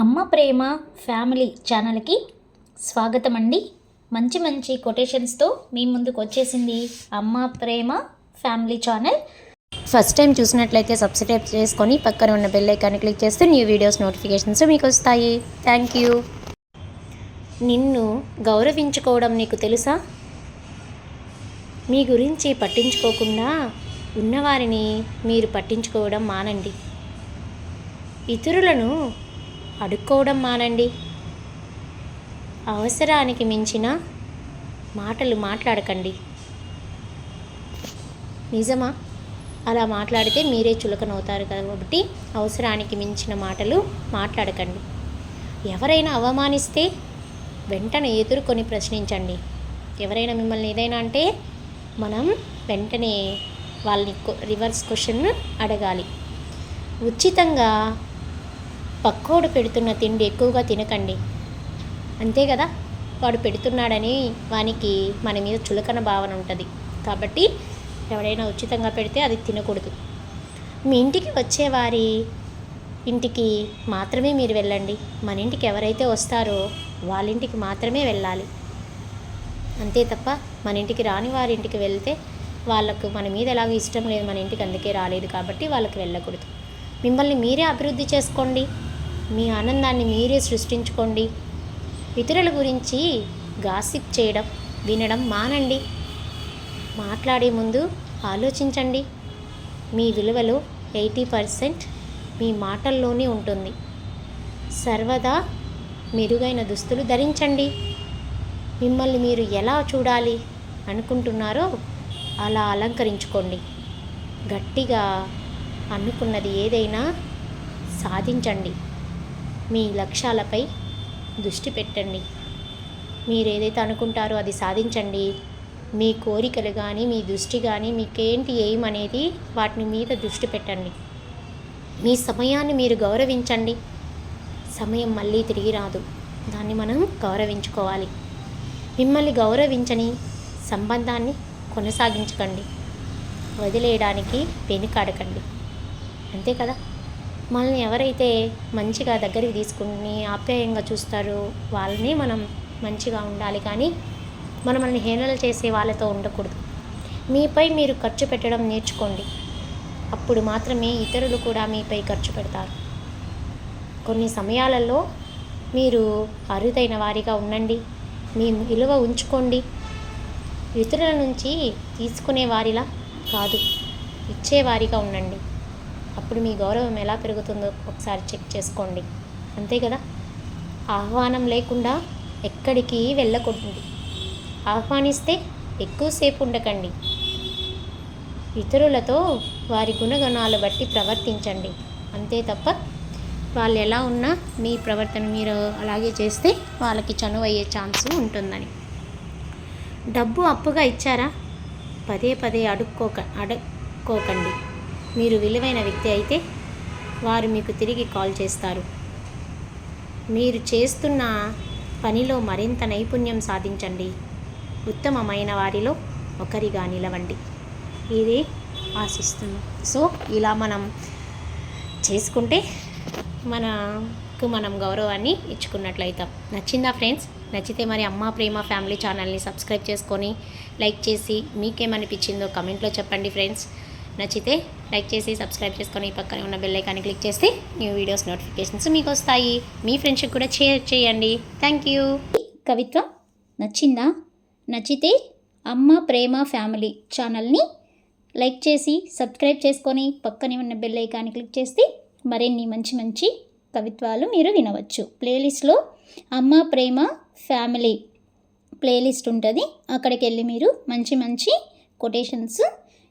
అమ్మ ప్రేమ ఫ్యామిలీ ఛానల్కి స్వాగతం అండి మంచి మంచి కొటేషన్స్తో మీ ముందుకు వచ్చేసింది Amma Prema family channel. First time చూసినట్లయితే సబ్స్క్రైబ్ చేసుకొని పక్కన ఉన్న బెల్ ఐకాన్ని క్లిక్ చేస్తే న్యూ వీడియోస్ నోటిఫికేషన్స్ మీకు వస్తాయి. Thank you. నిన్ను గౌరవించుకోవడం నీకు తెలుసా? మీ గురించి పట్టించుకోకుండా ఉన్నవారిని మీరు పట్టించుకోవడం మానండి. ఇతరులను అడుక్కోవడం మానండి. అవసరానికి మించిన మాటలు మాట్లాడకండి. నిజమా? అలా మాట్లాడితే మీరే చులకనవుతారు కాబట్టి అవసరానికి మించిన మాటలు మాట్లాడకండి. ఎవరైనా అవమానిస్తే వెంటనే ఎదుర్కొని ప్రశ్నించండి. ఎవరైనా మిమ్మల్ని ఏదైనా అంటే మనం వెంటనే వాళ్ళని రివర్స్ క్వశ్చన్ అడగాలి. ఉచితంగా పక్కోడు పెడుతున్న తిండి ఎక్కువగా తినకండి. అంతే కదా? వాడు పెడుతున్నాడని వానికి మన మీద చులకన భావన ఉంటుంది. కాబట్టి ఎవరైనా ఉచితంగా పెడితే అది తినకూడదు. మీ ఇంటికి వచ్చేవారి ఇంటికి మాత్రమే మీరు వెళ్ళండి. మన ఇంటికి ఎవరైతే వస్తారో వాళ్ళ ఇంటికి మాత్రమే వెళ్ళాలి. అంతే తప్ప మన ఇంటికి రాని వారి ఇంటికి వెళ్తే వాళ్ళకు మన మీద ఎలాగో ఇష్టం లేదు. మన ఇంటికి అందుకే రాలేదు కాబట్టి వాళ్ళకి వెళ్ళకూడదు. మిమ్మల్ని మీరే అభివృద్ధి చేసుకోండి. మీ ఆనందాన్ని మీరే సృష్టించుకోండి. ఇతరుల గురించి గాసిప్ చేయడం వినడం మానండి. మాట్లాడే ముందు ఆలోచించండి. మీ విలువలో ఎయిటీ పర్సెంట్ మీ మాటల్లోనే ఉంటుంది. సర్వదా మెరుగైన దుస్తులు ధరించండి. మిమ్మల్ని మీరు ఎలా చూడాలి అనుకుంటున్నారో అలా అలంకరించుకోండి. గట్టిగా అనుకున్నది ఏదైనా సాధించండి. మీ లక్ష్యాలపై దృష్టి పెట్టండి. మీరు ఏదైతే అనుకుంటారో అది సాధించండి. మీ కోరికలు కానీ మీ దృష్టి కానీ మీకేంటి ఎయిమ్ అనేది వాటిని మీద దృష్టి పెట్టండి. మీ సమయాన్ని మీరు గౌరవించండి. సమయం మళ్ళీ తిరిగి రాదు. దాన్ని మనం గౌరవించుకోవాలి. మిమ్మల్ని గౌరవించని సంబంధాన్ని కొనసాగించకండి. వదిలేయడానికి వెనుకాడకండి అంతే కదా? మనల్ని ఎవరైతే మంచిగా దగ్గరికి తీసుకుని ఆప్యాయంగా చూస్తారో వాళ్ళని మనం మంచిగా ఉండాలి. కానీ మనం మనల్ని హేళన చేసే వాళ్ళతో ఉండకూడదు. మీపై మీరు ఖర్చు పెట్టడం నేర్చుకోండి. అప్పుడు మాత్రమే ఇతరులు కూడా మీపై ఖర్చు పెడతారు. కొన్ని సమయాలలో మీరు అరుదైన వారిగా ఉండండి. మీ విలువ ఉంచుకోండి. ఇతరుల నుంచి తీసుకునే వారిలా కాదు ఇచ్చేవారిగా ఉండండి. అప్పుడు మీ గౌరవం ఎలా పెరుగుతుందో ఒకసారి చెక్ చేసుకోండి. అంతే కదా? ఆహ్వానం లేకుండా ఎక్కడికి వెళ్ళకూడదు. ఆహ్వానిస్తే ఎక్కువసేపు ఉండకండి. ఇతరులతో వారి గుణగణాలు బట్టి ప్రవర్తించండి. అంతే తప్ప వాళ్ళు ఎలా ఉన్నా మీ ప్రవర్తన మీరు అలాగే చేస్తే వాళ్ళకి చనువు అయ్యే ఛాన్స్ ఉంటుందని. డబ్బు అప్పుగా ఇచ్చారా? పదే పదే అడుక్కోక అడుక్కోకండి. మీరు విలువైన వ్యక్తి అయితే వారు మీకు తిరిగి కాల్ చేస్తారు. మీరు చేస్తున్న పనిలో మరింత నైపుణ్యం సాధించండి. ఉత్తమమైన వారిలో ఒకరిగా నిలవండి. ఇది ఆశిస్తున్నాం. సో ఇలా మనం చేసుకుంటే మనకు మనం గౌరవాన్ని ఇచ్చుకున్నట్లయితాం. నచ్చిందా ఫ్రెండ్స్? నచ్చితే మరి అమ్మ ప్రేమ ఫ్యామిలీ ఛానల్ని సబ్స్క్రైబ్ చేసుకొని లైక్ చేసి మీకేమనిపించిందో కమెంట్లో చెప్పండి ఫ్రెండ్స్. నచ్చితే లైక్ చేసి సబ్స్క్రైబ్ చేసుకొని పక్కనే ఉన్న బెల్ ఐకాన్ని క్లిక్ చేస్తే న్యూ వీడియోస్ నోటిఫికేషన్స్ మీకు వస్తాయి. మీ ఫ్రెండ్షిప్ కూడా షేర్ చేయండి. థ్యాంక్ యూ కవిత్వం నచ్చిందా? నచ్చితే అమ్మ ప్రేమ ఫ్యామిలీ ఛానల్ని లైక్ చేసి సబ్స్క్రైబ్ చేసుకొని పక్కనే ఉన్న బెల్ ఐకాన్ని క్లిక్ చేస్తే మరిన్ని మంచి మంచి కవిత్వాలు మీరు వినవచ్చు. ప్లేలిస్ట్లో అమ్మ ప్రేమ ఫ్యామిలీ ప్లేలిస్ట్ ఉంటుంది. అక్కడికి వెళ్ళి మీరు మంచి మంచి కొటేషన్స్